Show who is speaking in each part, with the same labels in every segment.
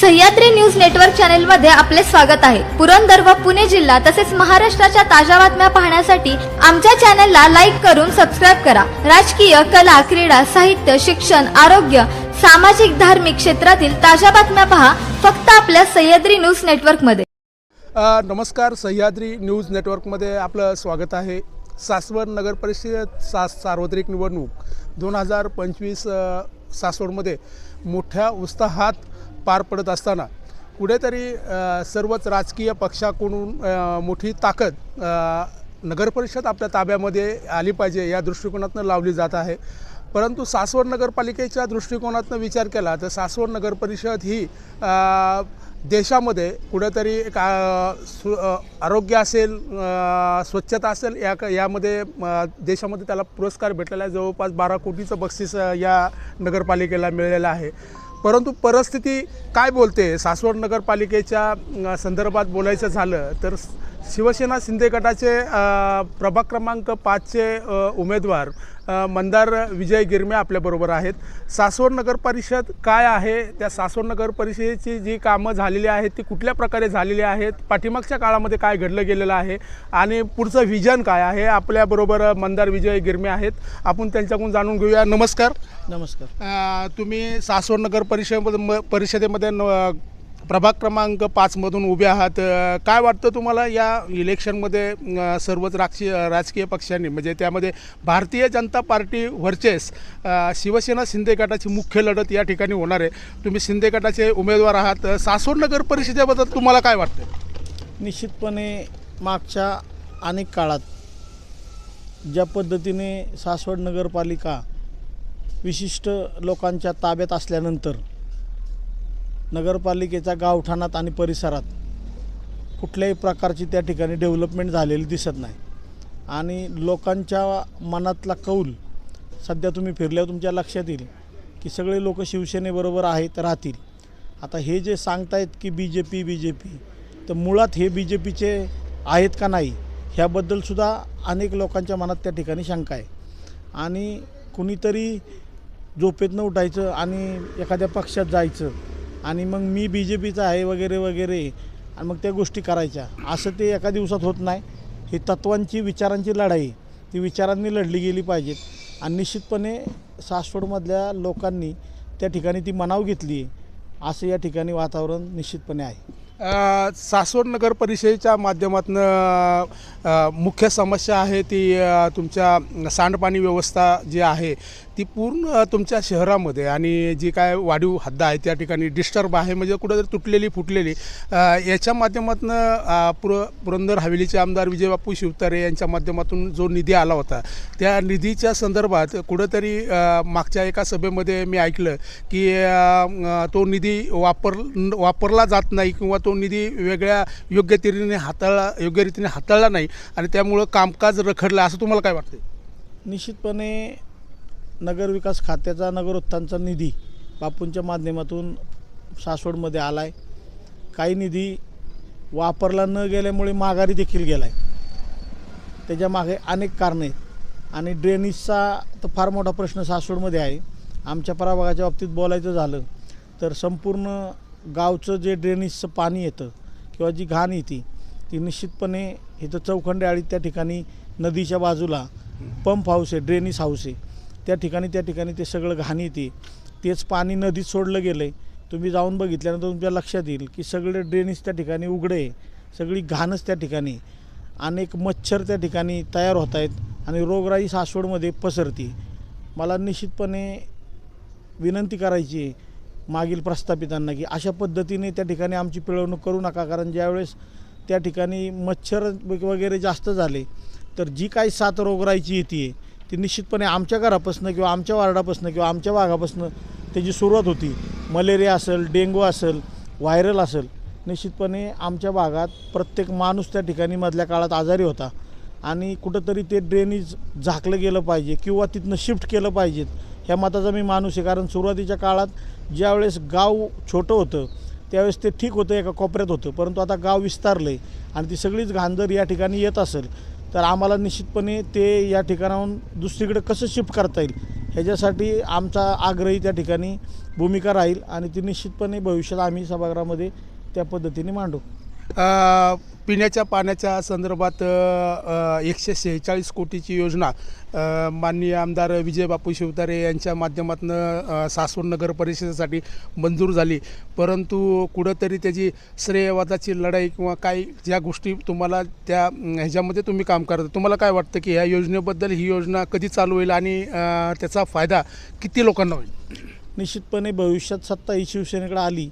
Speaker 1: Sahyadri news network चॅनलमध्ये आपले स्वागत आहे. पुरंदर व पुणे जिल्हा तसेच महाराष्ट्राच्या ताज्या बातम्या पाहण्यासाठी आमच्या चॅनलला लाईक करून सबस्क्राईब करा. राजकीय कला क्रीडा साहित्य शिक्षण आरोग्य सामाजिक धार्मिक क्षेत्रातील ताज्या बातम्या पहा फक्त आपल्या सह्याद्री न्यूज
Speaker 2: नेटवर्कमध्ये नमस्कार सह्याद्री न्यूज नेटवर्कमध्ये आपलं स्वागत आहे. सासवड नगर परिषद सा सार्वत्रिक निवडणूक दोन हजार पंचवीस सासवडमध्ये मोठ्या उत्साहात पार पडत असताना कुठेतरी सर्वच राजकीय पक्षाकडून मोठी ताकद नगरपरिषद आपल्या ताब्यामध्ये आली पाहिजे या दृष्टिकोनातून लावली जात आहे. परंतु सासवड नगरपालिकेच्या दृष्टिकोनातून विचार केला तर सासवड नगरपरिषद ही देशामध्ये कुठेतरी एक सु आरोग्य असेल स्वच्छता असेल या क- यामध्ये देशामध्ये त्याला पुरस्कार भेटलेला आहे. जवळपास बारा कोटीचं बक्षीस या नगरपालिकेला मिळालेलं आहे. परंतु परिस्थिती काय बोलते? सासवड नगरपालिकेच्या संदर्भात बोलायचं झालं तर शिवसेना शिंदे गटाचे प्रभाग क्रमांक पाचचे उमेदवार मंदार विजय गिरमे आपल्याबरोबर आहेत. सासवड नगर परिषद काय आहे? त्या सासवड नगर परिषदेची जी कामं झालेली आहेत ती कुठल्या प्रकारे झालेली आहेत? पाठीमागच्या काळामध्ये काय घडलं गेलेलं आहे? आणि पुढचं व्हिजन काय आहे? आपल्याबरोबर मंदार विजय गिरमे आहेत. आपण त्यांच्याकडून जाणून घेऊया. नमस्कार.
Speaker 3: नमस्कार.
Speaker 2: तुम्ही सासवड नगर परिषदेमध्ये म- परिषदेमध्ये न- प्रभाग क्रमांक पाचमधून उभे आहात. काय वाटतं तुम्हाला या इलेक्शनमध्ये सर्वच राजकीय राजकीय पक्षांनी म्हणजे त्यामध्ये भारतीय जनता पार्टी व्हर्चेस शिवसेना शिंदे गटाची मुख्य लढत या ठिकाणी होणार आहे. तुम्ही शिंदे गटाचे उमेदवार आहात. सासवड नगर परिषदेबद्दल तुम्हाला काय वाटतं?
Speaker 3: निश्चितपणे मागच्या अनेक काळात ज्या पद्धतीने सासवड नगरपालिका विशिष्ट लोकांच्या ताब्यात असल्यानंतर नगरपालिकेच्या गावठाणात आणि परिसरात कुठल्याही प्रकारची त्या ठिकाणी डेव्हलपमेंट झालेली दिसत नाही. आणि लोकांच्या मनातला कौल सध्या तुम्ही फिरल्यावर तुमच्या लक्षात येईल की सगळे लोक शिवसेनेबरोबर आहेत राहतील. आता हे जे सांगतायत की B J P B J P तर मुळात हे बी जे पीचे आहेत का नाही ह्याबद्दलसुद्धा अनेक लोकांच्या मनात त्या ठिकाणी शंका आहे. आणि कुणीतरी झोपेतनं उठायचं आणि एखाद्या पक्षात जायचं आणि मग मी बी जे पीचा आहे वगैरे वगैरे. आणि मग त्या गोष्टी करायच्या. असं ते एका दिवसात होत नाही. ही तत्वांची विचारांची लढाई ती विचारांनी लढली गेली पाहिजेत. आणि निश्चितपणे सासवडमधल्या लोकांनी त्या ठिकाणी ती मनाव घेतली. आहे असं या ठिकाणी वातावरण निश्चितपणे आहे.
Speaker 2: सासवड नगर परिषदेच्या माध्यमातून मुख्य समस्या आहे ती तुमच्या सांडपाणी व्यवस्था जी आहे ती पूर्ण तुमच्या शहरामध्ये आणि जी काय वाढीव हद्द आहे त्या ठिकाणी डिस्टर्ब आहे म्हणजे कुठंतरी तुटलेली फुटलेली याच्या माध्यमातून पुर पुरंदर हवेलीचे आमदार विजयबापू शिवतारे यांच्या माध्यमातून जो निधी आला होता त्या निधीच्या संदर्भात कुठंतरी मागच्या एका सभेमध्ये मी ऐकलं की तो निधी वापर वापरला जात नाही किंवा तो निधी वेगळ्या योग्य रीतीने हाताळला योग्य रीतीने हाताळला नाही आणि त्यामुळं कामकाज रखडलं असं तुम्हाला काय वाटतं
Speaker 3: निश्चितपणे नगरविकास खात्याचा नगरोत्थानचा निधी बापूंच्या माध्यमातून सासवडमध्ये आला आहे काही निधी वापरला न गेल्यामुळे माघारी देखील गेला आहे त्याच्यामागे अनेक कारणं आहेत. आणि ड्रेनेजचा तर फार मोठा प्रश्न सासवडमध्ये आहे. आमच्या प्रभागाच्या बाबतीत बोलायचं झालं तर संपूर्ण गावचं जे ड्रेनेजचं पाणी येतं किंवा जी घाण येते ती निश्चितपणे इथं चौखंडे आळीत त्या ठिकाणी नदीच्या बाजूला पंप हाऊस आहे ड्रेनेज हाऊस आहे. त्या ठिकाणी त्या ठिकाणी ते सगळं घाण येते. तेच पाणी नदीत सोडलं गेलं आहे तुम्ही जाऊन बघितल्यानंतर तुमच्या लक्षात येईल की सगळे ड्रेनेज त्या ठिकाणी उघडे आहे. सगळी घाणच त्या ठिकाणी अनेक मच्छर त्या ठिकाणी तयार होत आहेत आणि रोगराई सासवडमध्ये पसरते. मला निश्चितपणे विनंती करायची आहे मागील प्रस्थापितांना की अशा पद्धतीने त्या ठिकाणी आमची पिळवणूक करू नका. कारण ज्यावेळेस त्या ठिकाणी मच्छर वगैरे जास्त झाले तर जी काही साथ रोगराईची येते ती निश्चितपणे आमच्या घरापासून किंवा आमच्या वार्डापासून किंवा आमच्या भागापासून त्याची सुरुवात होती. मलेरिया असेल डेंगू असेल व्हायरल असेल निश्चितपणे आमच्या भागात प्रत्येक माणूस त्या ठिकाणी मधल्या काळात आजारी होता. आणि कुठंतरी ते ड्रेनेज झाकलं गेलं पाहिजे किंवा तिथनं शिफ्ट केलं पाहिजेत ह्या मताचा मी माणूस आहे. कारण सुरुवातीच्या काळात ज्यावेळेस गाव छोटं होतं त्यावेळेस ते ठीक होतं एका कोपऱ्यात होतं. परंतु आता गाव विस्तारलं आहे आणि ती सगळीच घांजर या ठिकाणी येत असेल. तर आम्हाला निश्चितपणे ते या ठिकाणाहून दुसरीकडे कसं शिफ्ट करता येईल ह्याच्यासाठी आमचा आग्रही त्या ठिकाणी भूमिका राहील आणि ती निश्चितपणे भविष्यात आम्ही सभागृहामध्ये त्या पद्धतीने मांडू.
Speaker 2: पिण्याच्या पाण्याच्या संदर्भात एकशे शेहेचाळीस कोटीची योजना माननीय आमदार विजय बापू शिवतारे यांच्या माध्यमातून सासवड नगर परिषदेसाठी मंजूर झाली. परंतु कुठंतरी त्याची श्रेयवादाची लढाई किंवा काही ज्या गोष्टी तुम्हाला त्या ह्याच्यामध्ये तुम्ही काम करता तुम्हाला काय वाटतं की ह्या योजनेबद्दल ही योजना कधी चालू होईल आणि त्याचा फायदा किती लोकांना होईल?
Speaker 3: निश्चितपणे भविष्यात सत्ता ही शिवसेनेकडे आली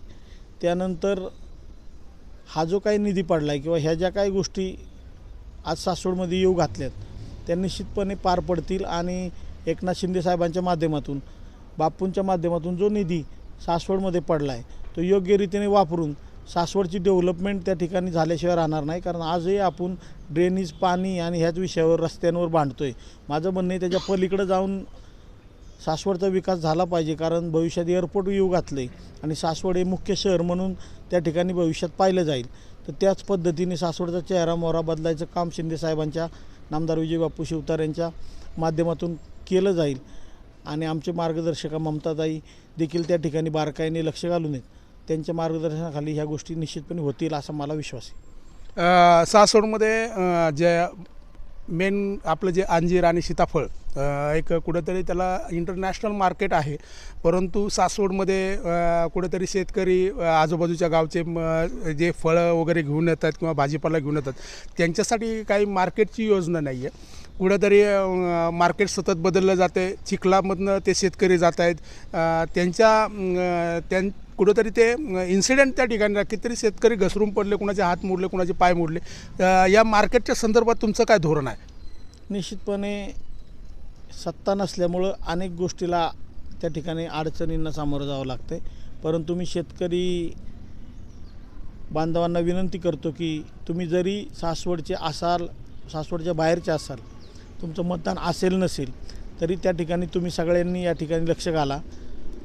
Speaker 3: त्यानंतर हा जो काही निधी पडला आहे किंवा ह्या ज्या काही गोष्टी आज सासवडमध्ये येऊ घातल्यात त्या निश्चितपणे पार पडतील आणि एकनाथ शिंदे साहेबांच्या माध्यमातून बापूंच्या माध्यमातून जो निधी सासवडमध्ये पडला आहे तो योग्य रीतीने वापरून सासवडची डेव्हलपमेंट त्या ठिकाणी झाल्याशिवाय राहणार नाही. कारण आजही आपण ड्रेनेज पाणी आणि ह्याच विषयावर रस्त्यांवर भांडतो आहे माझं म्हणणं आहे त्याच्या पलीकडं जाऊन सासवडचा विकास झाला पाहिजे कारण भविष्यात एअरपोर्ट येऊ घातलं आहे आणि सासवड हे मुख्य शहर म्हणून त्या ठिकाणी भविष्यात पाहिलं जाईल. तर त्याच पद्धतीने सासवडचा चेहरा मोहरा बदलायचं काम शिंदेसाहेबांच्या नामदार विजय बापू शिवतार यांच्या माध्यमातून केलं जाईल. आणि आमचे मार्गदर्शका ममताताई देखील त्या ठिकाणी बारकाईने लक्ष घालून येत त्यांच्या मार्गदर्शनाखाली ह्या गोष्टी निश्चितपणे होतील असा मला विश्वास आहे.
Speaker 2: सासवडमध्ये जे मेन आपलं जे अंजीर आणि सीताफळ एक कुठंतरी त्याला इंटरनॅशनल मार्केट आहे. परंतु सासवडमध्ये कुठंतरी शेतकरी आजूबाजूच्या गावचे म, जे फळं वगैरे घेऊन येतात किंवा भाजीपाला घेऊन येतात त्यांच्यासाठी काही मार्केटची योजना नाही आहे कुठंतरी मार्केट सतत बदललं जाते. चिखलामधनं ते शेतकरी जात आहेत. त्यांच्या त्यां कुठंतरी ते इन्सिडेंट त्या ठिकाणी कितीतरी शेतकरी घसरून पडले कुणाचे हात मोडले कुणाचे पाय मोडले. या मार्केटच्या संदर्भात तुमचं काय धोरण आहे?
Speaker 3: निश्चितपणे सत्ता नसल्यामुळं अनेक गोष्टीला त्या ठिकाणी अडचणींना सामोरं जावं लागतं परंतु मी शेतकरी बांधवांना विनंती करतो की तुम्ही जरी सासवडचे असाल सासवडच्या बाहेरचे असाल तुमचं मतदान असेल नसेल तरी त्या ठिकाणी तुम्ही सगळ्यांनी या ठिकाणी लक्ष घाला.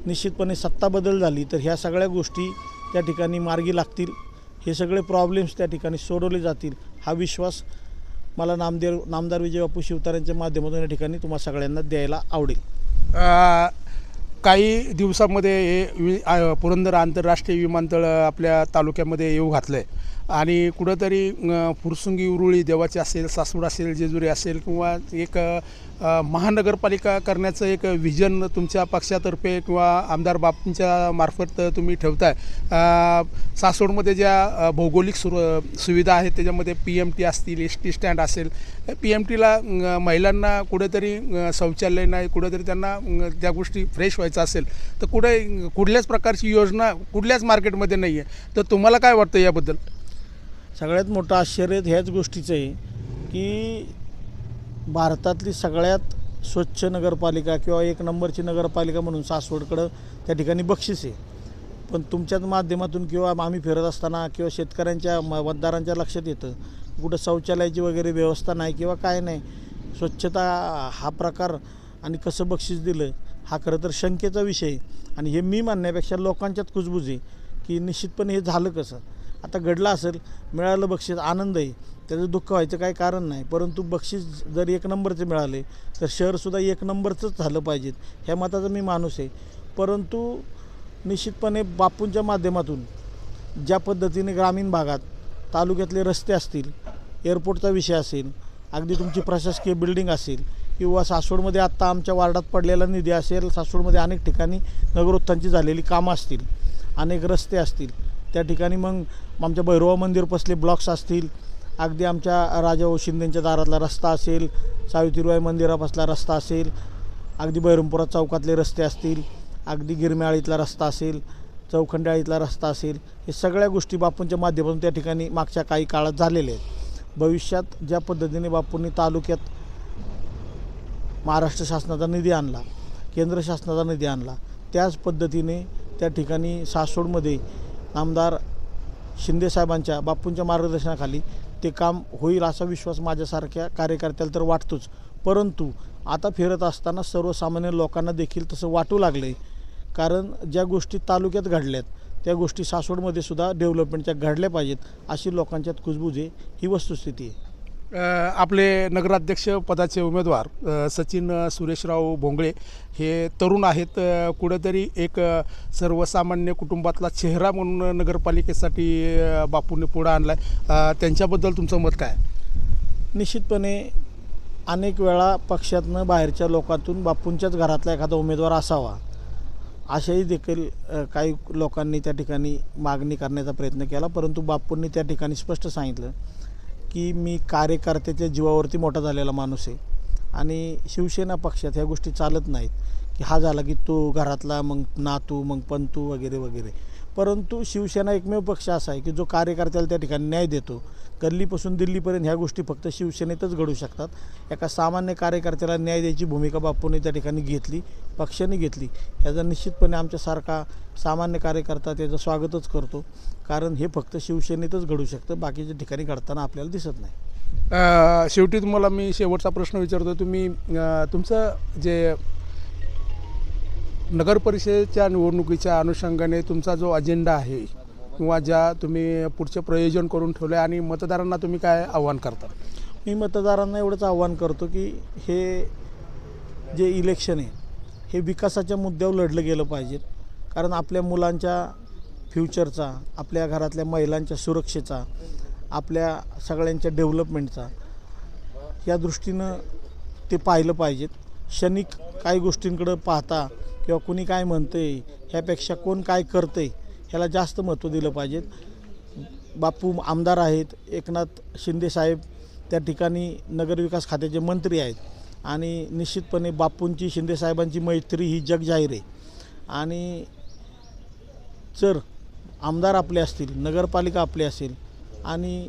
Speaker 3: निश्चितपणे सत्ता बदल झाली तर ह्या सगळ्या गोष्टी त्या ठिकाणी मार्गी लागतील. हे सगळे प्रॉब्लेम्स त्या ठिकाणी सोडवले जातील. हा विश्वास मला नामदेव नामदार विजय बापू शिवतारांच्या माध्यमातून या ठिकाणी तुम्हाला सगळ्यांना द्यायला आवडेल.
Speaker 2: काही दिवसामध्ये हे वि पुरंदर आंतरराष्ट्रीय विमानतळ आपल्या तालुक्यामध्ये येऊ घातलं आहे आणि कुठंतरी फुरसुंगी उरुळी देवाची असेल सासवड असेल जेजुरी असेल किंवा एक महानगरपालिका करण्याचं एक व्हिजन तुमच्या पक्षातर्फे किंवा आमदार बापूंच्या मार्फत तुम्ही ठेवताय. सासवडमध्ये ज्या भौगोलिक सुर सुविधा आहेत त्याच्यामध्ये पी एम टी असतील एस टी स्टँड असेल पी एम टीला महिलांना कुठेतरी शौचालय नाही कुठेतरी त्यांना त्या गोष्टी फ्रेश व्हायचं असेल तर कुठे कुठल्याच प्रकारची योजना कुठल्याच मार्केटमध्ये नाही आहे तर तुम्हाला काय वाटतं याबद्दल?
Speaker 3: सगळ्यात मोठं आश्चर्य ह्याच गोष्टीचं आहे की भारतातली सगळ्यात स्वच्छ नगरपालिका किंवा एक नंबरची नगरपालिका म्हणून सासवडकडं त्या ठिकाणी बक्षीस आहे. पण तुमच्याच माध्यमातून किंवा आम्ही फिरत असताना किंवा शेतकऱ्यांच्या म- मतदारांच्या लक्षात येतं कुठं शौचालयाची वगैरे व्यवस्था नाही किंवा काय नाही स्वच्छता हा प्रकार आणि कसं बक्षीस दिलं हा खरं तर शंकेचा विषय आणि हे मी म्हणण्यापेक्षा लोकांच्यात कुजबुज आहे की निश्चितपणे हे झालं कसं? आता घडलं असेल मिळालं बक्षीस आनंद आहे. त्याचं दुःख व्हायचं काही कारण नाही. परंतु बक्षीस जर एक नंबरचे मिळाले तर शहरसुद्धा एक नंबरचंच झालं पाहिजेत. ह्या मताचा मी माणूस आहे. परंतु निश्चितपणे बापूंच्या माध्यमातून ज्या पद्धतीने ग्रामीण भागात तालुक्यातले रस्ते असतील एअरपोर्टचा विषय असेल अगदी तुमची प्रशासकीय बिल्डिंग असेल किंवा सासवडमध्ये आत्ता आमच्या वार्डात पडलेला निधी असेल सासवडमध्ये अनेक ठिकाणी नगरोत्थांची झालेली कामं असतील अनेक रस्ते असतील त्या ठिकाणी मग आमच्या भैरवा मंदिर पसले ब्लॉक्स असतील. अगदी आमच्या राजाभाऊ शिंदेच्या दारातला रस्ता असेल सावित्रीबाई मंदिरापासला रस्ता असेल. अगदी बैरमपुरा चौकातले रस्ते असतील. अगदी गिरम्याळीतला रस्ता असेल चौखंडाळीतला रस्ता असेल. हे सगळ्या गोष्टी बापूंच्या माध्यमातून त्या ठिकाणी मागच्या काही काळात झालेल्या आहेत. भविष्यात ज्या पद्धतीने बापूंनी तालुक्यात महाराष्ट्र शासनाचा निधी आणला केंद्र शासनाचा निधी आणला त्याच पद्धतीने त्या ठिकाणी सासवडमध्ये आमदार शिंदेसाहेबांच्या बापूंच्या मार्गदर्शनाखाली ते काम होईल असा विश्वास माझ्यासारख्या कार्यकर्त्याला तर वाटतोच. परंतु आता फिरत असताना सर्वसामान्य लोकांना देखील तसं वाटू लागलं आहे कारण ज्या गोष्टी तालुक्यात घडल्यात त्या गोष्टी सासवडमध्ये सुद्धा डेव्हलपमेंटच्या घडल्या पाहिजेत अशी लोकांच्यात कुजबूज आहे ही वस्तुस्थिती आहे.
Speaker 2: आपले नगराध्यक्ष पदाचे उमेदवार सचिन सुरेशराव भोंगळे हे तरुण आहेत. कुठेतरी एक सर्वसामान्य कुटुंबातला चेहरा म्हणून नगरपालिकेसाठी बापूंनी पुढं आणला आहे त्यांच्याबद्दल तुमचं मत काय?
Speaker 3: निश्चितपणे अनेक वेळा पक्षातनं बाहेरच्या लोकांतून बापूंच्याच घरातला एखादा उमेदवार असावा अशाही देखील काही लोकांनी त्या ठिकाणी मागणी करण्याचा प्रयत्न केला. परंतु बापूंनी त्या ठिकाणी स्पष्ट सांगितलं की मी कार्यकर्त्याच्या जीवावरती मोठा झालेला माणूस आहे. आणि शिवसेना पक्षात ह्या गोष्टी चालत नाहीत. की हा झाला की तो घरातला मग नातू मग पंतू वगैरे वगैरे. परंतु शिवसेना एकमेव पक्ष असा आहे की जो कार्यकर्त्याला त्या ठिकाणी न्याय देतो. गल्लीपासून दिल्लीपर्यंत ह्या गोष्टी फक्त शिवसेनेतच घडू शकतात. एका सामान्य कार्यकर्त्याला न्याय द्यायची भूमिका बापूने त्या ठिकाणी घेतली पक्षाने घेतली. याचा निश्चितपणे आमच्यासारखा सामान्य कार्यकर्ता त्याचं स्वागतच करतो. कारण हे फक्त शिवसेनेतच घडू शकतं बाकीच्या ठिकाणी घडताना आपल्याला दिसत नाही.
Speaker 2: शेवटी तुम्हाला मी शेवटचा प्रश्न विचारतो तुम्ही तुमचं जे नगरपरिषदेच्या निवडणुकीच्या अनुषंगाने तुमचा जो अजेंडा आहे किंवा ज्या तुम्ही पुढचे प्रयोजन करून ठेवलं आणि मतदारांना तुम्ही काय आव्हान करता?
Speaker 3: मी मतदारांना एवढंच आव्हान करतो की हे जे इलेक्शन आहे हे विकासाच्या मुद्द्यावर लढलं गेलं पाहिजे. कारण आपल्या मुलांच्या फ्युचरचा आपल्या घरातल्या महिलांच्या सुरक्षेचा आपल्या सगळ्यांच्या डेव्हलपमेंटचा या दृष्टीनं ते पाहिलं पाहिजेत. क्षणिक काही गोष्टींकडं पाहता किंवा कुणी काय म्हणतंय ह्यापेक्षा कोण काय करतंय ह्याला जास्त महत्त्व दिलं पाहिजेत. बापू आमदार आहेत. एकनाथ शिंदेसाहेब त्या ठिकाणी नगरविकास खात्याचे मंत्री आहेत. आणि निश्चितपणे बापूंची शिंदेसाहेबांची मैत्री ही जगजाहीर आहे. आणि जर आमदार आपले असतील नगरपालिका आपली असेल आणि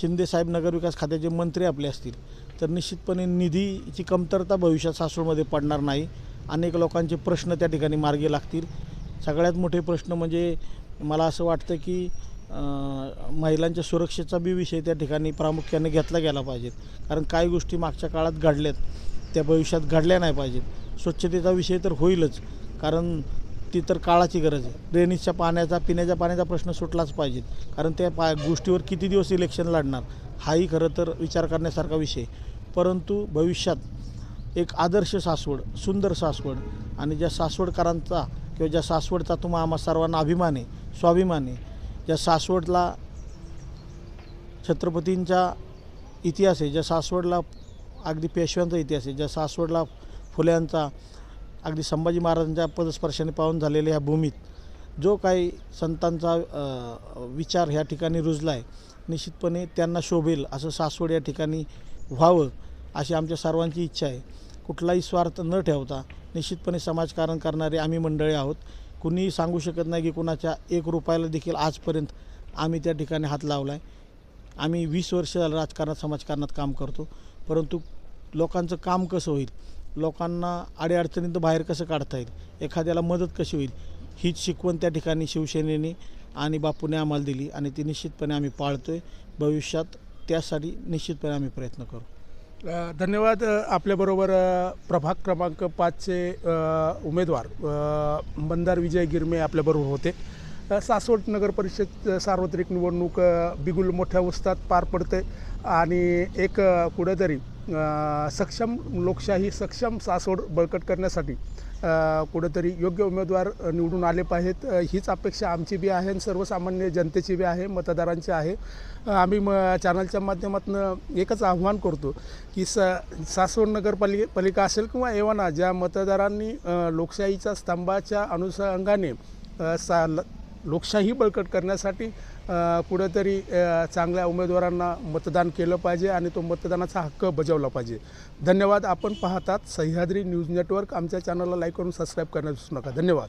Speaker 3: शिंदेसाहेब नगरविकास खात्याचे मंत्री आपले असतील तर निश्चितपणे निधीची कमतरता भविष्यात सासूरमध्ये पडणार नाही. अनेक लोकांचे प्रश्न त्या ठिकाणी मार्गी लागतील. सगळ्यात मोठे प्रश्न म्हणजे मला असं वाटतं की महिलांच्या सुरक्षेचा बी विषय त्या ठिकाणी प्रामुख्याने घेतला गेला पाहिजेत कारण काही गोष्टी मागच्या काळात घडल्यात त्या भविष्यात घडल्या नाही पाहिजेत. स्वच्छतेचा विषय तर होईलच कारण ती तर काळाची गरज आहे. ड्रेनेजच्या पाण्याचा पिण्याच्या पाण्याचा प्रश्न सुटलाच पाहिजे. कारण त्या पा गोष्टीवर किती दिवस इलेक्शन लढणार हाही खरं तर विचार करण्यासारखा विषय परंतु भविष्यात एक आदर्श सासवड सुंदर सासवड आणि ज्या सासवडकरांचा किंवा ज्या सासवडचा तुम्हा आम्हा सर्वांना अभिमान आहे स्वाभिमान आहे ज्या सासवडला छत्रपतींचा इतिहास आहे ज्या सासवडला अगदी पेशव्यांचा इतिहास आहे ज्या सासवडला फुल्यांचा अगदी संभाजी महाराजांच्या पदस्पर्शाने पाहून झालेल्या ह्या भूमीत जो काही संतांचा विचार ह्या ठिकाणी रुजला आहे निश्चितपणे त्यांना शोभेल असं सासवड या ठिकाणी व्हावं अशी आमच्या सर्वांची इच्छा आहे. कुठलाही स्वार्थ न ठेवता निश्चितपणे समाजकारण करणारे आम्ही मंडळी आहोत. कुणीही सांगू शकत नाही की कुणाच्या एक रुपयाला देखील आजपर्यंत आम्ही त्या ठिकाणी हात लावला आहे आम्ही वीस वर्ष राजकारणात समाजकारणात काम करतो. परंतु लोकांचं काम कसं होईल? लोकांना अडीअडचणीत बाहेर कसं काढता येईल? एखाद्याला मदत कशी होईल? हीच शिकवण त्या ठिकाणी शिवसेनेने आणि बापूने आम्हाला दिली आणि ती निश्चितपणे आम्ही पाळतो आहे भविष्यात त्यासाठी निश्चितपणे आम्ही प्रयत्न करू.
Speaker 2: धन्यवाद आपल्याबरोबर प्रभाग क्रमांक पाचचे उमेदवार मंदार विजय गिरमे आपल्याबरोबर होते. सासवड नगर परिषद सार्वत्रिक निवडणूक बिगुल मोठ्या उत्साहात पार पडते आणि एक कुठेतरी सक्षम लोकशाही सक्षम सासवड बळकट करण्यासाठी कुठंतरी योग्य उमेदवार निवडून आले पाहिजेत. हीच अपेक्षा आमची बी आहे आणि सर्वसामान्य जनतेची बी आहे मतदारांची आहे. आम्ही म चॅनलच्या माध्यमातून एकच आव्हान करतो की स सासवड नगरपालिके पालिका असेल किंवा एव्हाना ज्या मतदारांनी लोकशाहीच्या स्तंभाच्या अनुषंगाने सा ल- लोकशाही बळकट करण्यासाठी कुठेतरी चांगल्या उमेदवारांना मतदान केलं पाहिजे आणि तो मतदानाचा हक्क बजावला पाहिजे. धन्यवाद. आपण पाहतात सह्याद्री न्यूज नेटवर्क. आमच्या चॅनलला लाईक करून सबस्क्राईब करण्यास विसरू नका. धन्यवाद.